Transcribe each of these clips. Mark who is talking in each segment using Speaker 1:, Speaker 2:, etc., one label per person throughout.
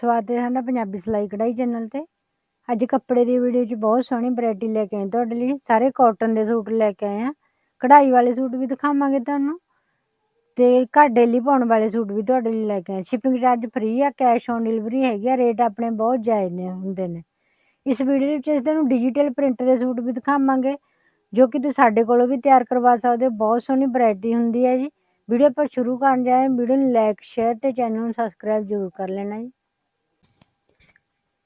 Speaker 1: ਸਵਾਗਤ ਹੈ ਸਾਡਾ ਪੰਜਾਬੀ ਸਿਲਾਈ ਕਢਾਈ ਚੈਨਲ ਤੇ। ਅੱਜ ਕੱਪੜੇ ਦੀ ਵੀਡੀਓ 'ਚ ਬਹੁਤ ਸੋਹਣੀ ਵੈਰਾਈਟੀ ਲੈ ਕੇ ਆਏ ਤੁਹਾਡੇ ਲਈ। ਸਾਰੇ ਕਾਟਨ ਦੇ ਸੂਟ ਲੈ ਕੇ ਆਏ ਆ ਕਢਾਈ ਵਾਲੇ ਸੂਟ ਵੀ ਦਿਖਾਵਾਂਗੇ ਤੁਹਾਨੂੰ। ਤੇ ਘਰ ਡੇਲੀ ਪਾਉਣ ਵਾਲੇ ਸੂਟ ਵੀ ਤੁਹਾਡੇ ਲਈ ਲੈ ਕੇ ਆਏ ਸ਼ਿਪਿੰਗ ਚਾਰਜ ਫ੍ਰੀ ਆ ਕੈਸ਼ ਔਨ ਡਿਲੀਵਰੀ ਹੈਗੀ ਆ ਰੇਟ ਆਪਣੇ ਬਹੁਤ ਜਾਇਜ਼ ਨੇ ਹੁੰਦੇ ਨੇ। ਇਸ ਵੀਡੀਓ ਵਿੱਚ ਅਸੀਂ ਤੁਹਾਨੂੰ ਡਿਜੀਟਲ ਪ੍ਰਿੰਟ ਦੇ ਸੂਟ ਵੀ ਦਿਖਾਵਾਂਗੇ, ਜੋ ਕਿ ਤੁਸੀਂ ਸਾਡੇ ਕੋਲੋਂ ਵੀ ਤਿਆਰ ਕਰਵਾ ਸਕਦੇ ਹੋ। ਬਹੁਤ ਸੋਹਣੀ ਵੈਰਾਈਟੀ ਹੁੰਦੀ ਹੈ ਜੀ। ਵੀਡੀਓ ਪਰ ਸ਼ੁਰੂ ਕਰਨ ਜਾਏ ਵੀਡੀਓ ਨੂੰ ਲਾਈਕ ਸ਼ੇਅਰ ਤੇ ਚੈਨਲ ਨੂੰ ਸਬਸਕ੍ਰਾਈਬ ਜ਼ਰੂਰ ਕਰ ਲੈਣਾ ਜੀ।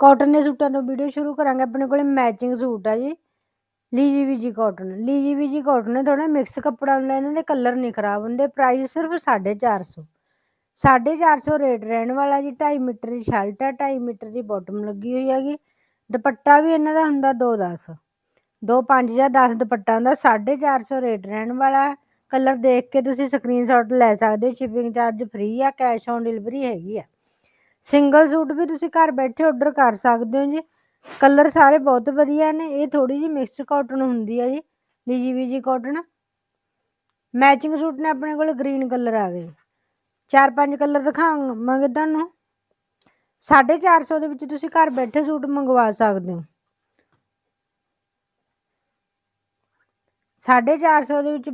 Speaker 1: ਕਾਟਨ ਦੇ ਸੂਟਾਂ ਤੋਂ ਵੀਡੀਓ ਸ਼ੁਰੂ ਕਰਾਂਗੇ। ਆਪਣੇ ਕੋਲੇ ਮੈਚਿੰਗ ਸੂਟ ਆ ਜੀ। ਲੀਜੀ ਵੀਜੀ ਕਾਟਨ ਲੀਜੀ ਵੀਜੀ ਕਾਟਨ ਹੈ ਥੋੜਾ ਮਿਕਸ ਕੱਪੜਾ ਹੁੰਦਾ ਇਹਨਾਂ ਦੇ ਕਲਰ ਨਹੀਂ ਖਰਾਬ ਹੁੰਦੇ। ਪ੍ਰਾਈਸ ਸਿਰਫ 450 450 ਰੇਟ ਰਹਿਣ ਵਾਲਾ ਜੀ। 2.5 ਮੀਟਰ ਦੀ ਸ਼ਰਟ ਹੈ 2.5 ਮੀਟਰ ਦੀ ਬਾਟਮ ਲੱਗੀ ਹੋਈ ਹੈਗੀ। ਦੁਪੱਟਾ ਵੀ ਇਹਨਾਂ ਦਾ ਹੁੰਦਾ 210 ਦੋ 5 ਜਾਂ 10 ਦੁਪੱਟਾ ਹੁੰਦਾ 450 ਰੇਟ ਰਹਿਣ ਵਾਲਾ। ਕਲਰ ਦੇਖ ਕੇ ਤੁਸੀਂ ਸਕਰੀਨਸ਼ਾਟ ਲੈ ਸਕਦੇ ਹੋ। ਸ਼ਿਪਿੰਗ ਚਾਰਜ ਫ੍ਰੀ ਆ ਕੈਸ਼ ਔਨ ਡਿਲੀਵਰੀ ਹੈਗੀ ਆ। ਸਿੰਗਲ ਸੂਟ ਵੀ ਤੁਸੀਂ ਘਰ ਬੈਠੇ ਆਰਡਰ ਕਰ ਸਕਦੇ ਹੋ ਜੀ। ਕਲਰ ਸਾਰੇ ਬਹੁਤ ਵਧੀਆ ਨੇ, ਇਹ ਥੋੜੀ ਜਿਹੀ ਮਿਕਸ ਕਾਟਨ ਹੁੰਦੀ ਹੈ ਜੀ, ਲੀਜੀ ਵੀਜੀ ਕਾਟਨ ਮੈਚਿੰਗ ਸੂਟ ਨੇ ਆਪਣੇ ਕੋਲ ਗ੍ਰੀਨ ਕਲਰ ਆ ਗਏ। ਚਾਰ ਪੰਜ ਕਲਰ ਦਿਖਾਵਾਂਗੇ ਤੁਹਾਨੂੰ। 450 ਦੇ ਵਿੱਚ ਤੁਸੀਂ ਘਰ ਬੈਠੇ ਸੂਟ ਮੰਗਵਾ ਸਕਦੇ ਹੋ। 450 ਦੇ ਵਿੱਚ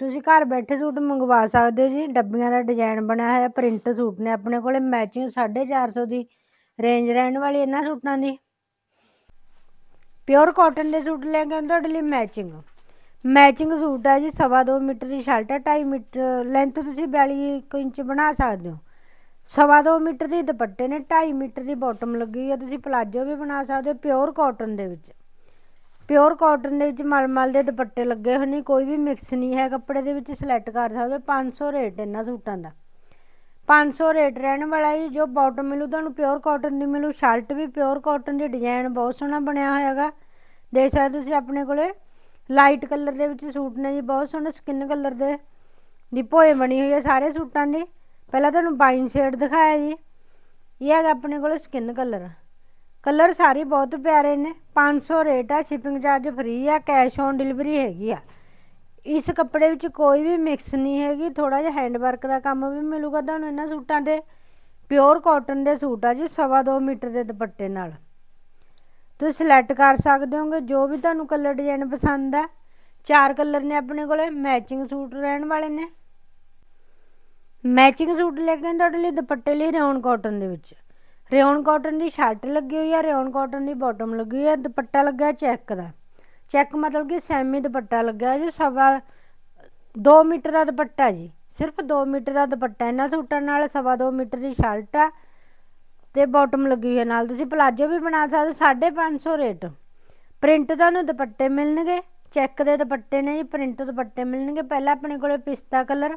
Speaker 1: ਤੁਸੀਂ ਘਰ ਬੈਠੇ ਸੂਟ ਮੰਗਵਾ ਸਕਦੇ ਹੋ ਜੀ, ਡੱਬੀਆਂ ਦਾ ਡਿਜ਼ਾਈਨ ਬਣਿਆ ਹੋਇਆ ਪ੍ਰਿੰਟ ਸੂਟ ਨੇ ਆਪਣੇ ਕੋਲੇ ਮੈਚਿੰਗ 450 ਦੀ ਰੇਂਜ ਰਹਿਣ ਵਾਲੀ ਇਹਨਾਂ ਸੂਟਾਂ ਦੀ। ਪਿਓਰ ਕਾਟਨ ਦੇ ਸੂਟ ਲੈ ਕੇ ਆਏ ਤੁਹਾਡੇ ਲਈ ਮੈਚਿੰਗ ਮੈਚਿੰਗ ਸੂਟ ਹੈ ਜੀ, ਸਵਾ ਦੋ ਮੀਟਰ ਦੀ ਸ਼ਰਟ ਹੈ 2.5 ਮੀਟਰ ਲੈਂਥ ਤੁਸੀਂ 42 ਇੰਚ ਬਣਾ ਸਕਦੇ ਹੋ। ਸਵਾ ਦੋ ਮੀਟਰ ਦੀ ਦੁਪੱਟੇ ਨੇ 2.5 ਮੀਟਰ ਦੀ ਬਾਟਮ ਲੱਗੀ ਹੋਈ ਹੈ, ਤੁਸੀਂ ਪਲਾਜੋ ਵੀ ਬਣਾ ਸਕਦੇ ਹੋ ਪਿਓਰ ਕਾਟਨ ਦੇ ਵਿੱਚ। ਪਿਓਰ ਕਾਟਨ ਦੇ ਵਿੱਚ ਮਲਮਲ ਦੇ ਦੁਪੱਟੇ ਲੱਗੇ ਹੋਏ ਨੇ, ਕੋਈ ਵੀ ਮਿਕਸ ਨਹੀਂ ਹੈ ਕੱਪੜੇ ਦੇ ਵਿੱਚ ਸਿਲੈਕਟ ਕਰ ਸਕਦੇ ਹੋ 500 ਰੇਟ ਇਹਨਾਂ ਸੂਟਾਂ ਦਾ। 500 ਰੇਟ ਰਹਿਣ ਵਾਲਾ ਜੀ, ਜੋ ਬਾਟਮ ਮਿਲੂ, ਤੁਹਾਨੂੰ ਪਿਓਰ ਕਾਟਨ ਦੀ ਮਿਲੂ ਸ਼ਰਟ ਵੀ ਪਿਓਰ ਕਾਟਨ ਦੀ ਡਿਜ਼ਾਈਨ ਬਹੁਤ ਸੋਹਣਾ ਬਣਿਆ ਹੋਇਆ ਹੋਇਆਗਾ ਦੇਖ ਸਕਦੇ ਤੁਸੀਂ ਆਪਣੇ ਕੋਲੇ ਲਾਈਟ ਕਲਰ ਦੇ ਵਿੱਚ ਸੂਟ ਨੇ ਜੀ, ਬਹੁਤ ਸੋਹਣੇ ਸਕਿਨ ਕਲਰ ਦੇ, ਦੀ ਭੋਏ ਬਣੀ ਹੋਈ ਹੈ ਸਾਰੇ ਸੂਟਾਂ ਦੀ। ਪਹਿਲਾਂ ਤੁਹਾਨੂੰ ਬਾਈਨ ਸ਼ੇਡ ਦਿਖਾਇਆ ਜੀ। ਇਹ ਹੈਗਾ ਆਪਣੇ ਕੋਲੇ ਸਕਿਨ ਕਲਰ ਕਲਰ ਸਾਰੇ ਬਹੁਤ ਪਿਆਰੇ ਨੇ। 500 ਰੇਟ ਆ ਸ਼ਿਪਿੰਗ ਚਾਰਜ ਫ੍ਰੀ ਆ ਕੈਸ਼ ਔਨ ਡਿਲੀਵਰੀ ਹੈਗੀ ਆ। ਇਸ ਕੱਪੜੇ ਵਿੱਚ ਕੋਈ ਵੀ ਮਿਕਸ ਨਹੀਂ ਹੈਗੀ। ਥੋੜਾ ਜਿਹਾ ਹੈਂਡ ਵਰਕ ਦਾ ਕੰਮ ਵੀ ਮਿਲੂਗਾ ਤੁਹਾਨੂੰ ਇਹਨਾਂ ਸੂਟਾਂ ਦੇ ਪਿਓਰ ਕਾਟਨ ਦੇ ਸੂਟ ਆ ਜੀ, ਸਵਾ ਦੋ ਮੀਟਰ ਦੇ ਦੁਪੱਟੇ ਨਾਲ। ਤੁਸੀਂ ਸਿਲੈਕਟ ਕਰ ਸਕਦੇ ਹੋਗੇ, ਜੋ ਵੀ ਤੁਹਾਨੂੰ ਕਲਰ ਡਿਜ਼ਾਈਨ ਪਸੰਦ ਆ। ਚਾਰ ਕਲਰ ਨੇ ਆਪਣੇ ਕੋਲੇ ਮੈਚਿੰਗ ਸੂਟ ਰਹਿਣ ਵਾਲੇ ਨੇ। ਮੈਚਿੰਗ ਸੂਟ ਲੈ ਕੇ ਤੁਹਾਡੇ ਲਈ ਦੁਪੱਟੇ ਲਈ ਰਿਓਨ ਕਾਟਨ ਦੇ ਵਿੱਚ। ਰਿਓਨ ਕਾਟਨ ਦੀ ਸ਼ਰਟ ਲੱਗੀ ਹੋਈ ਆ, ਰਿਓਨ ਕਾਟਨ ਦੀ ਬਾਟਮ ਲੱਗੀ ਹੋਈ ਆ, ਦੁਪੱਟਾ ਲੱਗਾ ਚੈੱਕ ਦਾ। ਚੈੱਕ ਮਤਲਬ ਕਿ ਸੈਮੀ ਦੁਪੱਟਾ ਲੱਗਿਆ ਜੀ, ਸਵਾ 2 ਮੀਟਰ ਦਾ ਦੁਪੱਟਾ ਜੀ, ਸਿਰਫ 2 ਮੀਟਰ ਦਾ ਦੁਪੱਟਾ। ਇਹਨਾਂ ਸੂਟਾਂ ਨਾਲ ਸਵਾ 2 ਮੀਟਰ ਦੀ ਸ਼ਰਟ ਆ ਤੇ ਬਾਟਮ ਲੱਗੀ ਹੋਈ ਹੈ ਨਾਲ। ਤੁਸੀਂ ਪਲਾਜੋ ਵੀ ਬਣਾ ਸਕਦੇ 550 ਰੇਟ। ਪ੍ਰਿੰਟ ਤੁਹਾਨੂੰ ਦੁਪੱਟੇ ਮਿਲਣਗੇ, ਚੈੱਕ ਦੇ ਦੁਪੱਟੇ ਨੇ ਜੀ ਪ੍ਰਿੰਟ ਦੁਪੱਟੇ ਮਿਲਣਗੇ। ਪਹਿਲਾਂ ਆਪਣੇ ਕੋਲੇ ਪਿਸਤਾ ਕਲਰ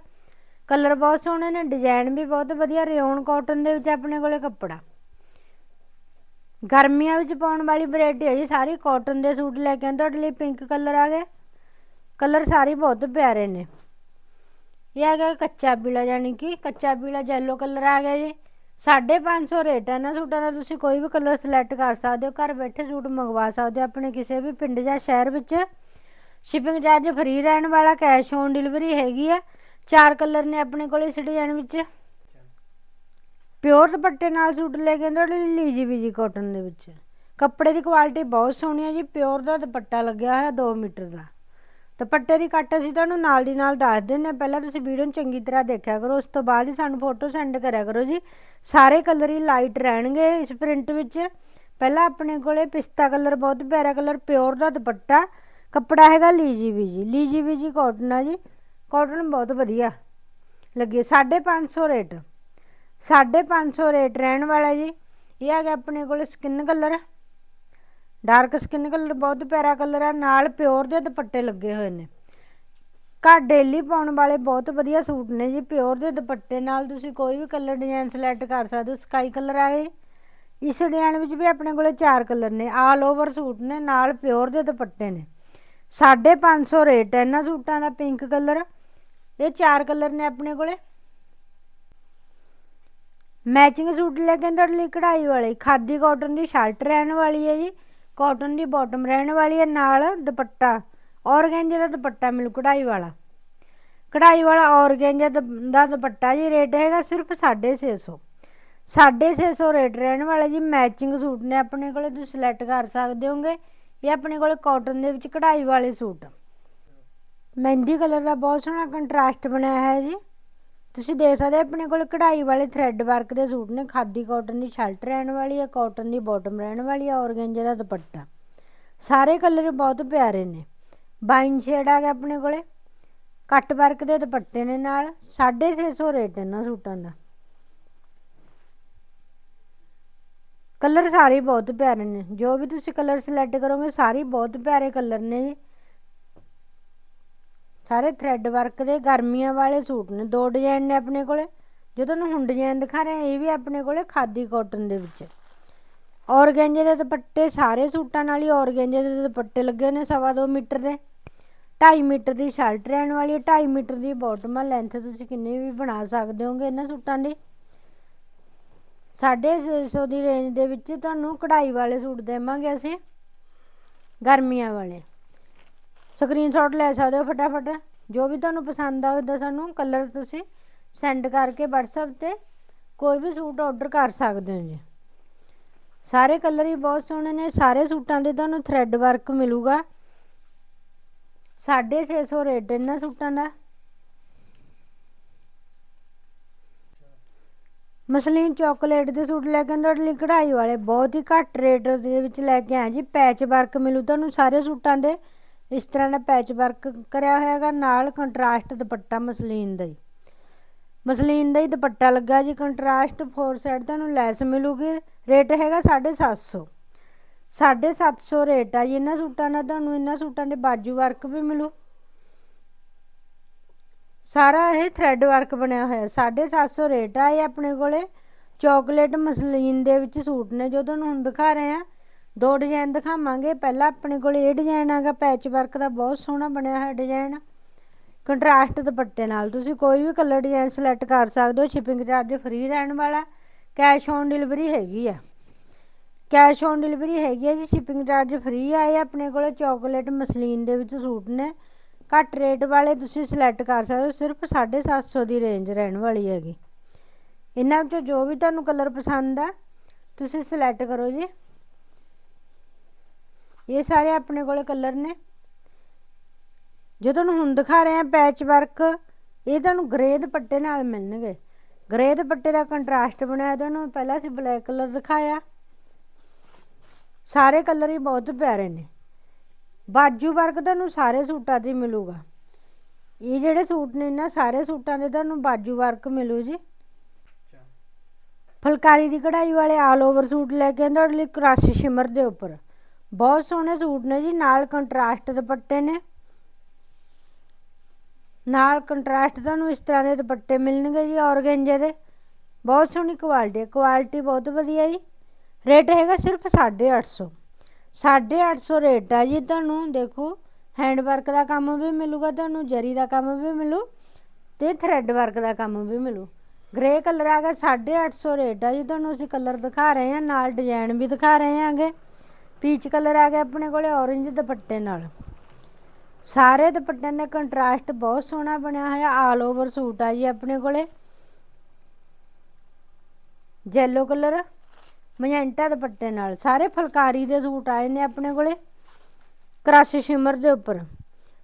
Speaker 1: ਕਲਰ ਬਹੁਤ ਸੋਹਣੇ ਨੇ ਡਿਜ਼ਾਈਨ ਵੀ ਬਹੁਤ ਵਧੀਆ, ਰਿਓਨ ਕਾਟਨ ਦੇ ਵਿੱਚ ਆਪਣੇ ਕੋਲੇ ਕੱਪੜਾ। ਗਰਮੀਆਂ ਵਿੱਚ ਪਾਉਣ ਵਾਲੀ ਵੈਰਾਈਟੀ ਹੈ ਜੀ, ਸਾਰੀ ਕਾਟਨ ਦੇ ਸੂਟ ਲੈ ਕੇ ਆਏ ਤੁਹਾਡੇ ਲਈ ਪਿੰਕ ਕਲਰ ਆ ਗਏ। ਕਲਰ ਸਾਰੇ ਬਹੁਤ ਪਿਆਰੇ ਨੇ। ਇਹ ਆ ਗਿਆ ਕੱਚਾ ਪੀਲਾ, ਯਾਨੀ ਕਿ ਕੱਚਾ ਪੀਲਾ ਯੈਲੋ ਕਲਰ ਆ ਗਿਆ ਜੀ। 550 ਰੇਟ ਹੈ ਨਾ ਸੂਟਾਂ ਦਾ, ਤੁਸੀਂ ਕੋਈ ਵੀ ਕਲਰ ਸਿਲੈਕਟ ਕਰ ਸਕਦੇ ਹੋ, ਘਰ ਬੈਠੇ ਸੂਟ ਮੰਗਵਾ ਸਕਦੇ ਹੋ, ਆਪਣੇ ਕਿਸੇ ਵੀ ਪਿੰਡ ਜਾਂ ਸ਼ਹਿਰ ਵਿੱਚ। ਸ਼ਿਪਿੰਗ ਚਾਰਜ ਫ੍ਰੀ ਰਹਿਣ ਵਾਲਾ ਕੈਸ਼ ਔਨ ਡਿਲੀਵਰੀ ਹੈਗੀ ਆ ਚਾਰ ਕਲਰ ਨੇ ਆਪਣੇ ਕੋਲ ਇਸ ਡਿਜ਼ਾਈਨ ਵਿੱਚ। ਪਿਓਰ ਦੁਪੱਟੇ ਨਾਲ ਸੂਟ ਲੈ ਕੇ ਤੁਹਾਡੇ ਲਈ ਲੀਜੀ ਵੀਜੀ ਕਾਟਨ ਦੇ ਵਿੱਚ। ਕੱਪੜੇ ਦੀ ਕੁਆਲਿਟੀ ਬਹੁਤ ਸੋਹਣੀ ਹੈ ਜੀ, ਪਿਓਰ ਦਾ ਦੁਪੱਟਾ ਲੱਗਿਆ ਹੋਇਆ 2 ਮੀਟਰ ਦਾ। ਦੁਪੱਟੇ ਦੀ ਕੱਟ ਅਸੀਂ ਤੁਹਾਨੂੰ ਨਾਲ ਦੀ ਨਾਲ ਦੱਸ ਦਿੰਨੇ ਪਹਿਲਾਂ ਤੁਸੀਂ ਵੀਡੀਓ ਨੂੰ ਚੰਗੀ ਤਰ੍ਹਾਂ ਦੇਖਿਆ ਕਰੋ, ਉਸ ਤੋਂ ਬਾਅਦ ਹੀ ਸਾਨੂੰ ਫੋਟੋ ਸੈਂਡ ਕਰਿਆ ਕਰੋ ਜੀ। ਸਾਰੇ ਕਲਰ ਹੀ ਲਾਈਟ ਰਹਿਣਗੇ ਇਸ ਪ੍ਰਿੰਟ ਵਿੱਚ। ਪਹਿਲਾਂ ਆਪਣੇ ਕੋਲੇ ਪਿਸਤਾ ਕਲਰ ਬਹੁਤ ਪਿਆਰਾ ਕਲਰ ਪਿਓਰ ਦਾ ਦੁਪੱਟਾ। ਕੱਪੜਾ ਹੈਗਾ ਲੀਜੀ ਵੀਜੀ ਲੀਜੀ ਵੀਜੀ ਕਾਟਨ ਆ ਜੀ। ਕਾਟਨ ਬਹੁਤ ਵਧੀਆ। ਲੱਗੀ 550 ਰੇਟ। 550 ਰੇਟ ਰਹਿਣ ਵਾਲਾ ਜੀ। ਇਹ ਹੈਗਾ ਆਪਣੇ ਕੋਲ skin colour dark skin colour ਬਹੁਤ ਪਿਆਰਾ ਕਲਰ ਆ। ਨਾਲ ਪਿਓਰ ਦੇ ਦੁਪੱਟੇ ਲੱਗੇ ਹੋਏ ਨੇ। ਘਰ ਡੇਲੀ ਪਾਉਣ ਵਾਲੇ ਬਹੁਤ ਵਧੀਆ ਸੂਟ ਨੇ ਜੀ। ਪਿਓਰ ਦੇ ਦੁਪੱਟੇ ਨਾਲ ਤੁਸੀਂ ਕੋਈ ਵੀ ਕਲਰ ਡਿਜ਼ਾਈਨ ਸਿਲੈਕਟ ਕਰ ਸਕਦੇ ਹੋ। ਸਕਾਈ ਕਲਰ ਆਏ ਇਸ ਡਿਜ਼ਾਈਨ ਵਿੱਚ ਵੀ ਆਪਣੇ ਕੋਲੇ ਚਾਰ ਕਲਰ ਨੇ। ਆਲ ਓਵਰ ਸੂਟ ਨੇ, ਨਾਲ ਪਿਓਰ ਦੇ ਦੁਪੱਟੇ ਨੇ। 550 ਰੇਟ ਹੈ ਇਹਨਾਂ ਸੂਟਾਂ ਦਾ ਪਿੰਕ ਕਲਰ ਇਹ ਚਾਰ ਕਲਰ ਨੇ ਆਪਣੇ ਕੋਲੇ। ਮੈਚਿੰਗ ਸੂਟ ਲੈ ਕੇ ਤੁਹਾਡੇ ਲਈ ਕਢਾਈ ਵਾਲੇ, ਖਾਦੀ ਕਾਟਨ ਦੀ ਸ਼ਰਟ ਰਹਿਣ ਵਾਲੀ ਹੈ ਜੀ ਕਾਟਨ ਦੀ ਬਾਟਮ ਰਹਿਣ ਵਾਲੀ ਹੈ, ਨਾਲ ਦੁਪੱਟਾ, ਔਰਗੈਂਜੇ ਦਾ ਦੁਪੱਟਾ ਮਿਲ ਕਢਾਈ ਵਾਲਾ। ਕਢਾਈ ਵਾਲਾ ਔਰਗੈਂਜੇ ਦਾ ਦੁਪੱਟਾ ਜੀ ਰੇਟ ਹੈਗਾ ਸਿਰਫ 650 650 ਰੇਟ ਰਹਿਣ ਵਾਲਾ ਜੀ ਮੈਚਿੰਗ ਸੂਟ ਨੇ ਆਪਣੇ ਕੋਲੇ, ਤੁਸੀਂ ਸਿਲੈਕਟ ਕਰ ਸਕਦੇ ਹੋਗੇ, ਇਹ ਆਪਣੇ ਕੋਲੇ ਕਾਟਨ ਦੇ ਵਿੱਚ ਕਢਾਈ ਵਾਲੇ ਸੂਟ। ਮਹਿੰਦੀ ਕਲਰ ਦਾ ਬਹੁਤ ਸੋਹਣਾ ਕੰਟਰਾਸਟ ਬਣਿਆ ਹੈ ਜੀ। ਤੁਸੀਂ ਦੇਖ ਸਕਦੇ ਆਪਣੇ ਕੋਲ ਕਢਾਈ ਵਾਲੇ ਥਰੈਡ ਵਰਕ ਦੇ ਸੂਟ ਨੇ। ਖਾਦੀ ਕਾਟਨ ਦੀ ਸ਼ਰਟ ਰਹਿਣ ਵਾਲੀ ਹੈ ਕਾਟਨ ਦੀ ਬਾਟਮ ਰਹਿਣ ਵਾਲੀ ਹੈ ਔਰਗੈਂਜੇ ਦਾ ਦੁਪੱਟਾ। ਸਾਰੇ ਕਲਰ ਬਹੁਤ ਪਿਆਰੇ ਨੇ। ਬਾਈਨ ਸ਼ੇਡ ਆ ਗਿਆ ਆਪਣੇ ਕੋਲੇ। ਕੱਟ ਵਰਕ ਦੇ ਦੁਪੱਟੇ ਨੇ ਨਾਲ। 650 ਰੇਟ ਇਹਨਾਂ ਸੂਟਾਂ ਦਾ। ਕਲਰ ਸਾਰੇ ਬਹੁਤ ਪਿਆਰੇ ਨੇ। ਜੋ ਵੀ ਤੁਸੀਂ ਕਲਰ ਸਿਲੈਕਟ ਕਰੋਗੇ, ਸਾਰੇ ਬਹੁਤ ਪਿਆਰੇ ਕਲਰ ਨੇ। ਜੀ ਸਾਰੇ ਥ੍ਰੈਡ ਵਰਕ ਦੇ ਗਰਮੀਆਂ ਵਾਲੇ ਸੂਟ ਨੇ, ਦੋ ਡਿਜ਼ਾਈਨ ਨੇ ਆਪਣੇ ਕੋਲੇ। ਜੋ ਤੁਹਾਨੂੰ ਹੁਣ ਡਿਜ਼ਾਈਨ ਦਿਖਾ ਰਹੇ ਹਾਂ ਇਹ ਵੀ ਆਪਣੇ ਕੋਲੇ ਖਾਦੀ ਕਾਟਨ ਦੇ ਵਿੱਚ। ਔਰਗੈਂਜੇ ਦੇ ਦੁਪੱਟੇ, ਸਾਰੇ ਸੂਟਾਂ ਨਾਲ ਹੀ ਔਰਗੈਂਜੇ ਦੇ ਦੁਪੱਟੇ ਲੱਗੇ ਨੇ ਸਵਾ ਦੋ ਮੀਟਰ ਦੇ। 2.5 ਮੀਟਰ ਦੀ ਸ਼ਰਟ ਰਹਿਣ ਵਾਲੀ ਹੈ 2.5 ਮੀਟਰ ਦੀ ਬਾਟਮ ਆ ਲੈਂਥ ਤੁਸੀਂ ਕਿੰਨੀ ਵੀ ਬਣਾ ਸਕਦੇ ਹੋਗੇ ਇਹਨਾਂ ਸੂਟਾਂ ਦੀ। 650 ਦੀ ਰੇਂਜ ਦੇ ਵਿੱਚ ਤੁਹਾਨੂੰ ਕਢਾਈ ਵਾਲੇ ਸੂਟ ਦੇਵਾਂਗੇ ਅਸੀਂ, ਗਰਮੀਆਂ ਵਾਲੇ। ਸਕਰੀਨਸ਼ਾਟ ਲੈ ਸਕਦੇ ਹੋ ਫਟਾਫਟ। ਜੋ ਵੀ ਤੁਹਾਨੂੰ ਪਸੰਦ ਆਵੇ ਸਾਨੂੰ ਕਲਰ ਤੁਸੀਂ ਸੈਂਡ ਕਰਕੇ WhatsApp ਤੇ ਕੋਈ ਵੀ ਸੂਟ ਆਰਡਰ ਕਰ ਸਕਦੇ ਹੋ ਜੀ। ਸਾਰੇ ਕਲਰ ਹੀ ਬਹੁਤ ਸੋਹਣੇ ਨੇ, ਸਾਰੇ ਸੂਟਾਂ ਦੇ ਤੁਹਾਨੂੰ ਥ੍ਰੈਡ ਵਰਕ ਮਿਲੂਗਾ। 650 ਰੇਟ ਇਹਨਾਂ ਸੂਟਾਂ ਦਾ। ਮਸਲੀਨ ਚਾਕਲੇਟ ਦੇ ਸੂਟ ਲੈ ਕੇ ਤੁਹਾਡੇ ਲਈ ਕਢਾਈ ਵਾਲੇ ਬਹੁਤ ਹੀ ਘੱਟ ਰੇਟ ਦੇ ਵਿੱਚ ਲੈ ਕੇ ਆਏ ਜੀ। ਪੈਚ ਵਰਕ ਮਿਲੂ ਤੁਹਾਨੂੰ ਸਾਰੇ ਸੂਟਾਂ ਦੇ। ਇਸ ਤਰ੍ਹਾਂ ਦਾ ਪੈਚ ਵਰਕ ਕਰਿਆ ਹੋਇਆਗਾ, ਨਾਲ ਕੰਟਰਾਸਟ ਦੁਪੱਟਾ ਮਸਲੀਨ ਦਾ ਹੀ। ਮਸਲੀਨ ਦਾ ਹੀ ਦੁਪੱਟਾ ਲੱਗਾ ਜੀ ਕੰਟਰਾਸਟ ਫੋਰ ਸਾਈਡ ਤੁਹਾਨੂੰ ਲੈਸ ਮਿਲੂਗੀ ਰੇਟ ਹੈਗਾ 750 750 ਰੇਟ ਆ ਜੀ, ਇਹਨਾਂ ਸੂਟਾਂ ਦਾ ਤੁਹਾਨੂੰ ਇਹਨਾਂ ਸੂਟਾਂ ਦੇ ਬਾਜੂ ਵਰਕ ਵੀ ਮਿਲੂ। ਸਾਰਾ ਇਹ ਥ੍ਰੈਡ ਵਰਕ ਬਣਿਆ ਹੋਇਆ 750 ਰੇਟ ਆ ਇਹ ਆਪਣੇ ਕੋਲੇ। ਚਾਕਲੇਟ ਮਸਲੀਨ ਦੇ ਵਿੱਚ ਸੂਟ ਨੇ, ਜੋ ਤੁਹਾਨੂੰ ਹੁਣ ਦਿਖਾ ਰਹੇ ਆ। ਦੋ ਡਿਜ਼ਾਈਨ ਦਿਖਾਵਾਂਗੇ। ਪਹਿਲਾਂ ਆਪਣੇ ਕੋਲ ਇਹ ਡਿਜ਼ਾਈਨ ਆਗਾ ਪੈਚ ਵਰਕ ਦਾ ਬਹੁਤ ਸੋਹਣਾ ਬਣਿਆ ਹੋਇਆ ਡਿਜ਼ਾਈਨ ਕੰਟਰਾਸਟ ਦੁਪੱਟੇ ਨਾਲ। ਤੁਸੀਂ ਕੋਈ ਵੀ ਕਲਰ ਡਿਜ਼ਾਈਨ ਸਿਲੈਕਟ ਕਰ ਸਕਦੇ ਹੋ। ਸ਼ਿਪਿੰਗ ਚਾਰਜ ਫ੍ਰੀ ਰਹਿਣ ਵਾਲਾ ਕੈਸ਼ ਔਨ ਡਿਲੀਵਰੀ ਹੈਗੀ ਆ। ਕੈਸ਼ ਔਨ ਡਿਲੀਵਰੀ ਹੈਗੀ ਆ ਜੀ। ਸ਼ਿਪਿੰਗ ਚਾਰਜ ਫ੍ਰੀ ਆ। ਇਹ ਆਪਣੇ ਕੋਲ ਚਾਕਲੇਟ ਮਸਲੀਨ ਦੇ ਵਿੱਚ ਸੂਟ ਨੇ। ਘੱਟ ਰੇਟ ਵਾਲੇ ਤੁਸੀਂ ਸਿਲੈਕਟ ਕਰ ਸਕਦੇ ਹੋ। ਸਿਰਫ 750 ਦੀ ਰੇਂਜ ਰਹਿਣ ਵਾਲੀ ਹੈਗੀ। ਇਹਨਾਂ ਵਿੱਚੋਂ ਜੋ ਵੀ ਤੁਹਾਨੂੰ ਕਲਰ ਪਸੰਦ ਆ, ਤੁਸੀਂ ਸਿਲੈਕਟ ਕਰੋ ਜੀ। ਇਹ ਸਾਰੇ ਆਪਣੇ ਕੋਲ ਕਲਰ ਨੇ। ਜੋ ਤੁਹਾਨੂੰ ਹੁਣ ਦਿਖਾ ਰਹੇ ਆ ਪੈਚ ਵਰਕ ਇਹ ਤੁਹਾਨੂੰ ਗ੍ਰੇ ਦੁਪੱਟੇ ਨਾਲ ਮਿਲਣਗੇ। ਗ੍ਰੇ ਦੁਪੱਟੇ ਦਾ ਕੰਟਰਾਸਟ ਬਣਾਇਆ ਤੁਹਾਨੂੰ ਪਹਿਲਾਂ ਅਸੀਂ ਬਲੈਕ ਕਲਰ ਦਿਖਾਇਆ। ਸਾਰੇ ਕਲਰ ਹੀ ਬਹੁਤ ਪਿਆਰੇ ਨੇ। ਬਾਜੂ ਵਰਕ ਤੁਹਾਨੂੰ ਸਾਰੇ ਸੂਟਾਂ ਤੇ ਮਿਲੂਗਾ। ਇਹ ਜਿਹੜੇ ਸੂਟ ਨੇ ਨਾ, ਸਾਰੇ ਸੂਟਾਂ ਦੇ ਤੁਹਾਨੂੰ ਬਾਜੂ ਵਰਕ ਮਿਲੂ ਜੀ। ਫੁਲਕਾਰੀ ਦੀ ਕਢਾਈ ਵਾਲੇ ਆਲ ਓਵਰ ਸੂਟ ਲੈ ਕੇ ਆਂਦਾ ਲਈ ਕ੍ਰਸ਼ ਸ਼ਿਮਰ ਦੇ ਉੱਪਰ। ਬਹੁਤ ਸੋਹਣੇ ਸੂਟ ਨੇ ਜੀ, ਨਾਲ ਕੰਟਰਾਸਟ ਦੁਪੱਟੇ ਨੇ। ਨਾਲ ਕੰਟਰਾਸਟ ਤੁਹਾਨੂੰ ਇਸ ਤਰ੍ਹਾਂ ਦੇ ਦੁਪੱਟੇ ਮਿਲਣਗੇ ਜੀ, ਔਰਗੈਂਜੇ ਦੇ। ਬਹੁਤ ਸੋਹਣੀ ਕੁਆਲਿਟੀ ਕੁਆਲਿਟੀ ਬਹੁਤ ਵਧੀਆ ਜੀ। ਰੇਟ ਹੈਗਾ ਸਿਰਫ 850 850 ਰੇਟ ਆ ਜੀ ਤੁਹਾਨੂੰ, ਦੇਖੋ ਹੈਂਡ ਵਰਕ ਦਾ ਕੰਮ ਵੀ ਮਿਲੂਗਾ ਤੁਹਾਨੂੰ, ਜਰੀ ਦਾ ਕੰਮ ਵੀ ਮਿਲੂ ਤੇ ਥਰੈਡ ਵਰਕ ਦਾ ਕੰਮ ਵੀ ਮਿਲੂ। ਗ੍ਰੇ ਕਲਰ ਆ ਗਿਆ 850 ਰੇਟ ਆ ਜੀ ਤੁਹਾਨੂੰ, ਅਸੀਂ ਕਲਰ ਦਿਖਾ ਰਹੇ ਹਾਂ, ਨਾਲ ਡਿਜ਼ਾਈਨ ਵੀ ਦਿਖਾ ਰਹੇ ਹਾਂਗੇ। ਪੀਚ ਕਲਰ ਆ ਗਿਆ ਆਪਣੇ ਕੋਲੇ ਔਰੇਂਜ ਦੁਪੱਟੇ ਨਾਲ। ਸਾਰੇ ਦੁਪੱਟਿਆਂ ਦਾ ਕੰਟਰਾਸਟ ਬਹੁਤ ਸੋਹਣਾ ਬਣਿਆ ਹੋਇਆ ਆਲ ਓਵਰ ਸੂਟ ਆ ਜੀ ਆਪਣੇ ਕੋਲੇ। ਜੈਲੋ ਕਲਰ ਮਜੈਂਟਾ ਦੁਪੱਟੇ ਨਾਲ। ਸਾਰੇ ਫੁਲਕਾਰੀ ਦੇ ਸੂਟ ਆਏ ਨੇ ਆਪਣੇ ਕੋਲੇ, ਕ੍ਰਸ਼ ਸ਼ਿਮਰ ਦੇ ਉੱਪਰ।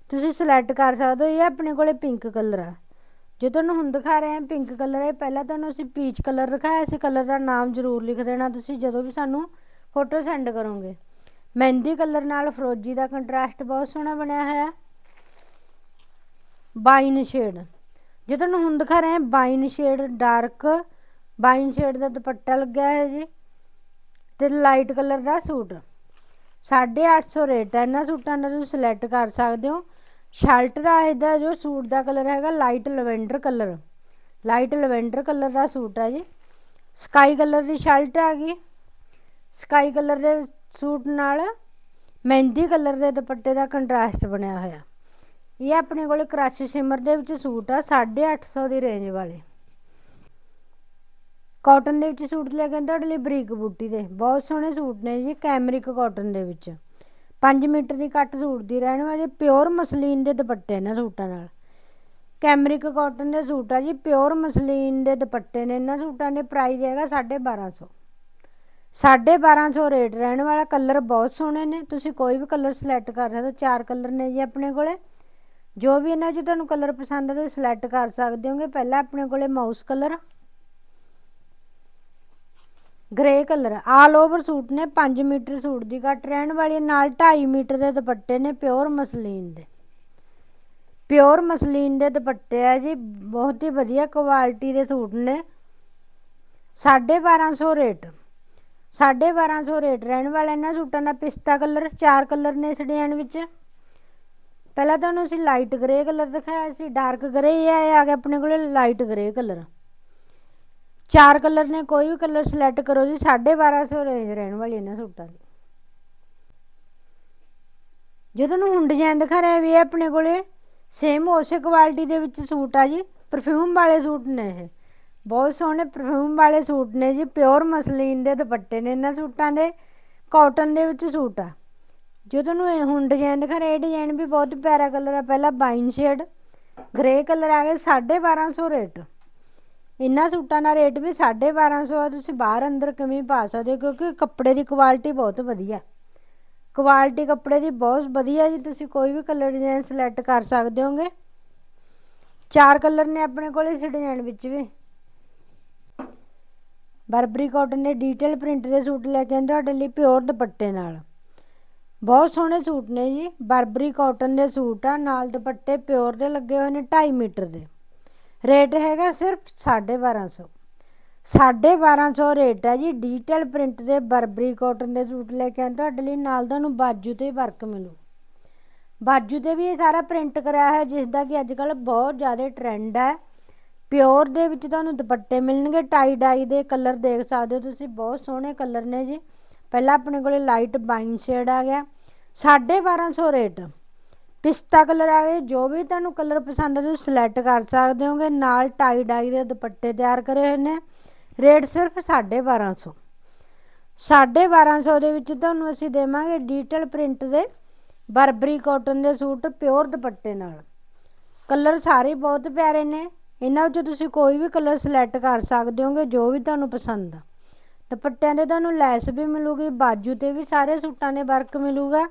Speaker 1: ਤੁਸੀਂ ਸਿਲੈਕਟ ਕਰ ਸਕਦੇ ਹੋ, ਇਹ ਆਪਣੇ ਕੋਲੇ ਪਿੰਕ ਕਲਰ ਆ। ਜੇ ਤੁਹਾਨੂੰ ਹੁਣ ਦਿਖਾ ਰਹੇ ਹਾਂ ਪਿੰਕ ਕਲਰ ਹੈ ਪਹਿਲਾਂ ਤੁਹਾਨੂੰ ਅਸੀਂ ਪੀਚ ਕਲਰ ਦਿਖਾਇਆ ਸੀ। ਕਲਰ ਦਾ ਨਾਮ ਜ਼ਰੂਰ ਲਿਖ ਦੇਣਾ ਤੁਸੀਂ, ਜਦੋਂ ਵੀ ਸਾਨੂੰ ਫੋਟੋ ਸੈਂਡ ਕਰੋਗੇ। ਮਹਿੰਦੀ ਕਲਰ ਨਾਲ ਫਰੋਜੀ ਦਾ ਕੰਟਰਾਸਟ ਬਹੁਤ ਸੋਹਣਾ ਬਣਿਆ ਹੋਇਆ। Wine shade. ਜੇ ਤੁਹਾਨੂੰ ਹੁਣ ਦਿਖਾ ਰਹੇ ਹਾਂ, wine shade dark, wine shade ਦਾ ਦੁਪੱਟਾ ਲੱਗਿਆ ਹੈ ਜੀ ਤੇ ਲਾਈਟ ਕਲਰ ਦਾ ਸੂਟ। 850 ਰੇਟ ਹੈ। ਇਹਨਾਂ ਸੂਟਾਂ ਦਾ ਤੁਸੀਂ ਸਿਲੈਕਟ ਕਰ ਸਕਦੇ ਹੋ। ਸ਼ਰਟ ਦਾ ਇਹਦਾ ਜੋ ਸੂਟ ਦਾ ਕਲਰ ਹੈਗਾ, light lavender colour. Light lavender colour ਦਾ ਸੂਟ ਹੈ ਜੀ। ਸਕਾਈ ਕਲਰ ਦੀ ਸ਼ਰਟ ਆ ਗਈ। ਸਕਾਈ ਕਲਰ ਦੇ ਸੂਟ ਨਾਲ ਮਹਿੰਦੀ ਕਲਰ ਦੇ ਦੁਪੱਟੇ ਦਾ ਕੰਟਰਾਸਟ ਬਣਿਆ ਹੋਇਆ। ਇਹ ਆਪਣੇ ਕੋਲ ਕ੍ਰਸ਼ ਸ਼ਿਮਰ ਦੇ ਵਿੱਚ ਸੂਟ ਆ 850 ਦੀ ਰੇਂਜ ਵਾਲੇ। ਕਾਟਨ ਦੇ ਵਿੱਚ ਸੂਟ ਲੈ ਕੇ ਤੁਹਾਡੇ ਲਈ ਬਰੀਕ ਬੂਟੀ ਦੇ। ਬਹੁਤ ਸੋਹਣੇ ਸੂਟ ਨੇ ਜੀ, ਕੈਮਰਿਕ ਕਾਟਨ ਦੇ ਵਿੱਚ। 5 ਮੀਟਰ ਦੀ ਕੱਟ ਸੂਟ ਦੀ ਰਹਿਣ ਵਾਲੀ ਪਿਓਰ ਮਸਲੀਨ ਦੇ ਦੁਪੱਟੇ ਨੇ ਸੂਟਾਂ ਨਾਲ। ਕੈਮਰਿਕ ਕਾਟਨ ਦੇ ਸੂਟ ਆ ਜੀ ਪਿਓਰ ਮਸਲੀਨ ਦੇ ਦੁਪੱਟੇ ਨੇ ਇਹਨਾਂ ਸੂਟਾਂ ਦੇ ਪ੍ਰਾਈਸ ਹੈਗਾ 1250 1250 ਰੇਟ ਰਹਿਣ ਵਾਲਾ, ਕਲਰ ਬਹੁਤ ਸੋਹਣੇ ਨੇ। ਤੁਸੀਂ ਕੋਈ ਵੀ ਕਲਰ ਸਿਲੈਕਟ ਕਰ ਸਕਦੇ ਹੋ, ਚਾਰ ਕਲਰ ਨੇ ਜੀ ਆਪਣੇ ਕੋਲੇ। ਜੋ ਵੀ ਇਹਨਾਂ 'ਚ ਤੁਹਾਨੂੰ ਕਲਰ ਪਸੰਦ ਆ, ਤੁਸੀਂ ਸਿਲੈਕਟ ਕਰ ਸਕਦੇ ਹੋਗੇ। ਪਹਿਲਾਂ ਆਪਣੇ ਕੋਲੇ mouse colour, grey colour, all over suit ਨੇ 5 ਮੀਟਰ ਸੂਟ ਦੀ ਕੱਟ ਰਹਿਣ ਵਾਲੀ ਨਾਲ 2.5 ਮੀਟਰ ਦੇ ਦੁਪੱਟੇ ਨੇ, ਪਿਓਰ ਮਸਲੀਨ ਦੇ। ਪਿਓਰ ਮਸਲੀਨ ਦੇ ਦੁਪੱਟੇ ਆ ਜੀ, ਬਹੁਤ ਹੀ ਵਧੀਆ ਕੁਆਲਿਟੀ ਦੇ ਸੂਟ ਨੇ। 1250 ਰੇਟ। 1250 ਰੇਟ, ਰਹਿਣ ਵਾਲਾ ਇਹਨਾਂ ਸੂਟਾਂ ਦਾ ਪਿਸਤਾ ਕਲਰ, ਚਾਰ ਕਲਰ ਨੇ ਇਸ ਡਿਜ਼ਾਈਨ ਵਿੱਚ। ਪਹਿਲਾਂ ਤੁਹਾਨੂੰ ਅਸੀਂ ਲਾਈਟ ਗ੍ਰੇ ਕਲਰ ਦਿਖਾਇਆ ਸੀ, ਡਾਰਕ ਗ੍ਰੇ ਇਹ ਆ ਗਿਆ ਆਪਣੇ ਕੋਲੇ, ਲਾਈਟ ਗ੍ਰੇ ਕਲਰ। ਚਾਰ ਕਲਰ ਨੇ, ਕੋਈ ਵੀ ਕਲਰ ਸਿਲੈਕਟ ਕਰੋ ਜੀ 1250 ਰੇਂਜ ਰਹਿਣ ਵਾਲੀ ਇਹਨਾਂ ਸੂਟਾਂ ਦੀ। ਜੇ ਤੁਹਾਨੂੰ ਹੁਣ ਡਿਜ਼ਾਈਨ ਦਿਖਾ ਰਿਹਾ ਵੀ ਇਹ ਆਪਣੇ ਕੋਲੇ ਸੇਮ ਉਸੇ ਕੁਆਲਿਟੀ ਦੇ ਵਿੱਚ ਸੂਟ ਆ ਜੀ ਪਰਫਿਊਮ ਵਾਲੇ ਸੂਟ ਨੇ ਇਹ। ਬਹੁਤ ਸੋਹਣੇ ਪਰਫਿਊਮ ਵਾਲੇ ਸੂਟ ਨੇ ਜੀ ਪਿਓਰ ਮਸਲੀਨ ਦੇ ਦੁਪੱਟੇ ਨੇ ਇਹਨਾਂ ਸੂਟਾਂ ਦੇ ਕਾਟਨ ਦੇ ਵਿੱਚ ਸੂਟ ਆ। ਜੋ ਤੁਹਾਨੂੰ ਇਹ ਹੁਣ ਡਿਜ਼ਾਈਨ ਦਿਖਾ ਰਿਹਾ, ਇਹ ਡਿਜ਼ਾਈਨ ਵੀ ਬਹੁਤ ਪਿਆਰਾ ਕਲਰ ਆ, ਪਹਿਲਾ ਬਾਈਨ ਸ਼ੇਡ ਗ੍ਰੇ ਕਲਰ ਆ ਗਿਆ 1250 ਰੇਟ। ਇਹਨਾਂ ਸੂਟਾਂ ਦਾ ਰੇਟ ਵੀ 1250 ਆ, ਤੁਸੀਂ ਬਾਹਰ ਅੰਦਰ ਕਮੀ ਪਾ ਸਕਦੇ ਹੋ, ਕਿਉਂਕਿ ਕੱਪੜੇ ਦੀ ਕੁਆਲਿਟੀ ਬਹੁਤ ਵਧੀਆ। ਕੁਆਲਿਟੀ ਕੱਪੜੇ ਦੀ ਬਹੁਤ ਵਧੀਆ ਜੀ, ਤੁਸੀਂ ਕੋਈ ਵੀ ਕਲਰ ਡਿਜ਼ਾਈਨ ਸਿਲੈਕਟ ਕਰ ਸਕਦੇ ਹੋਗੇ। ਚਾਰ ਕਲਰ ਨੇ ਆਪਣੇ ਕੋਲ ਇਸ ਡਿਜ਼ਾਈਨ ਵਿੱਚ ਵੀ। ਬਰਬਰੀ ਕਾਟਨ ਦੇ ਡੀਟੇਲ ਪ੍ਰਿੰਟ ਦੇ ਸੂਟ ਲੈ ਕੇ ਆਂਦੇ ਤੁਹਾਡੇ ਲਈ ਪਿਓਰ ਦੁਪੱਟੇ ਨਾਲ। ਬਹੁਤ ਸੋਹਣੇ ਸੂਟ ਨੇ ਜੀ, ਬਰਬਰੀ ਕਾਟਨ ਦੇ ਸੂਟ ਆ, ਨਾਲ ਦੁਪੱਟੇ ਪਿਓਰ ਦੇ ਲੱਗੇ ਹੋਏ ਨੇ 2.5 ਮੀਟਰ ਦੇ। ਰੇਟ ਹੈਗਾ ਸਿਰਫ 1250 1250 ਰੇਟ ਹੈ ਜੀ ਡਿਜੀਟਲ ਪ੍ਰਿੰਟ ਦੇ ਬਰਬਰੀ ਕਾਟਨ ਦੇ ਸੂਟ ਲੈ ਕੇ ਆਏ ਤੁਹਾਡੇ ਲਈ ਨਾਲ ਤੁਹਾਨੂੰ ਬਾਜੂ ਤੇ ਵਰਕ ਮਿਲੂ। ਬਾਜੂ ਤੇ ਵੀ ਇਹ ਸਾਰਾ ਪ੍ਰਿੰਟ ਕਰਿਆ ਹੈ ਜਿਸ ਦਾ ਕਿ ਅੱਜ ਕੱਲ ਬਹੁਤ ਜ਼ਿਆਦਾ ਟ੍ਰੈਂਡ ਹੈ ਪਿਓਰ ਦੇ ਵਿੱਚ ਤੁਹਾਨੂੰ ਦੁਪੱਟੇ ਮਿਲਣਗੇ, ਟਾਈ ਡਾਈ ਦੇ ਕਲਰ ਦੇਖ ਸਕਦੇ ਹੋ ਤੁਸੀਂ, ਬਹੁਤ ਸੋਹਣੇ ਕਲਰ ਨੇ ਜੀ। ਪਹਿਲਾਂ ਆਪਣੇ ਕੋਲੇ ਲਾਈਟ ਬਾਈਨ ਸ਼ੇਡ ਆ ਗਿਆ। 1250 ਰੇਟ। ਪਿਸਤਾ ਕਲਰ ਆ ਗਏ ਜੋ ਵੀ ਤੁਹਾਨੂੰ ਕਲਰ ਪਸੰਦ ਹੈ ਤੁਸੀਂ ਸਿਲੈਕਟ ਕਰ ਸਕਦੇ ਹੋਗੇ। ਨਾਲ ਟਾਈ ਡਾਈ ਦੇ ਦੁਪੱਟੇ ਤਿਆਰ ਕਰੇ ਹੋਏ ਨੇ। ਰੇਟ ਸਿਰਫ 1250 1250 ਦੇ ਵਿੱਚ ਤੁਹਾਨੂੰ ਅਸੀਂ ਦੇਵਾਂਗੇ ਡਿਜੀਟਲ ਪ੍ਰਿੰਟ ਦੇ ਬਰਬਰੀ ਕਾਟਨ ਦੇ ਸੂਟ, ਪਿਓਰ ਦੁਪੱਟੇ ਨਾਲ। ਕਲਰ ਸਾਰੇ ਬਹੁਤ ਪਿਆਰੇ ਨੇ। ਇਹਨਾਂ ਵਿੱਚੋਂ ਤੁਸੀਂ ਕੋਈ ਵੀ ਕਲਰ ਸਿਲੈਕਟ ਕਰ ਸਕਦੇ ਹੋਗੇ, ਜੋ ਵੀ ਤੁਹਾਨੂੰ ਪਸੰਦ ਆ। ਦੁਪੱਟਿਆਂ 'ਤੇ ਤੁਹਾਨੂੰ ਲੈਸ ਵੀ ਮਿਲੂਗੀ, ਬਾਜੂ ਤੇ ਵੀ ਸਾਰੇ ਸੂਟਾਂ ਦੇ ਵਰਕ ਮਿਲੂਗਾ।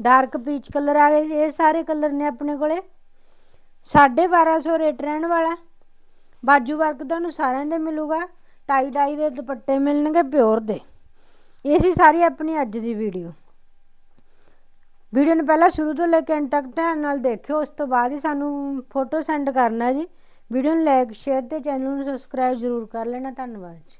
Speaker 1: ਡਾਰਕ ਪੀਚ ਕਲਰ ਆ ਗਏ, ਇਹ ਸਾਰੇ ਕਲਰ ਨੇ ਆਪਣੇ ਕੋਲੇ। 1250 ਰੇਟ ਰਹਿਣ ਵਾਲਾ। ਬਾਜੂ ਵਰਕ ਤੁਹਾਨੂੰ ਸਾਰਿਆਂ ਦੇ ਮਿਲੂਗਾ ਟਾਈ ਡਾਈ ਦੇ ਦੁਪੱਟੇ ਮਿਲਣਗੇ ਪਿਓਰ ਦੇ। ਇਹ ਸੀ ਸਾਰੀ ਆਪਣੀ ਅੱਜ ਦੀ ਵੀਡੀਓ ਵੀਡੀਓ ਨੂੰ ਪਹਿਲਾਂ ਸ਼ੁਰੂ ਤੋਂ ਲੈ ਕੇ ਅੰਤ ਤੱਕ ਧਿਆਨ ਨਾਲ ਦੇਖਿਓ, ਉਸ ਤੋਂ ਬਾਅਦ ਹੀ ਸਾਨੂੰ ਫੋਟੋ ਸੈਂਡ ਕਰਨਾ ਜੀ। ਵੀਡੀਓ ਨੂੰ ਲਾਈਕ ਸ਼ੇਅਰ ਤੇ ਚੈਨਲ ਨੂੰ ਸਬਸਕ੍ਰਾਈਬ ਜ਼ਰੂਰ ਕਰ ਲੈਣਾ ਧੰਨਵਾਦ ਜੀ।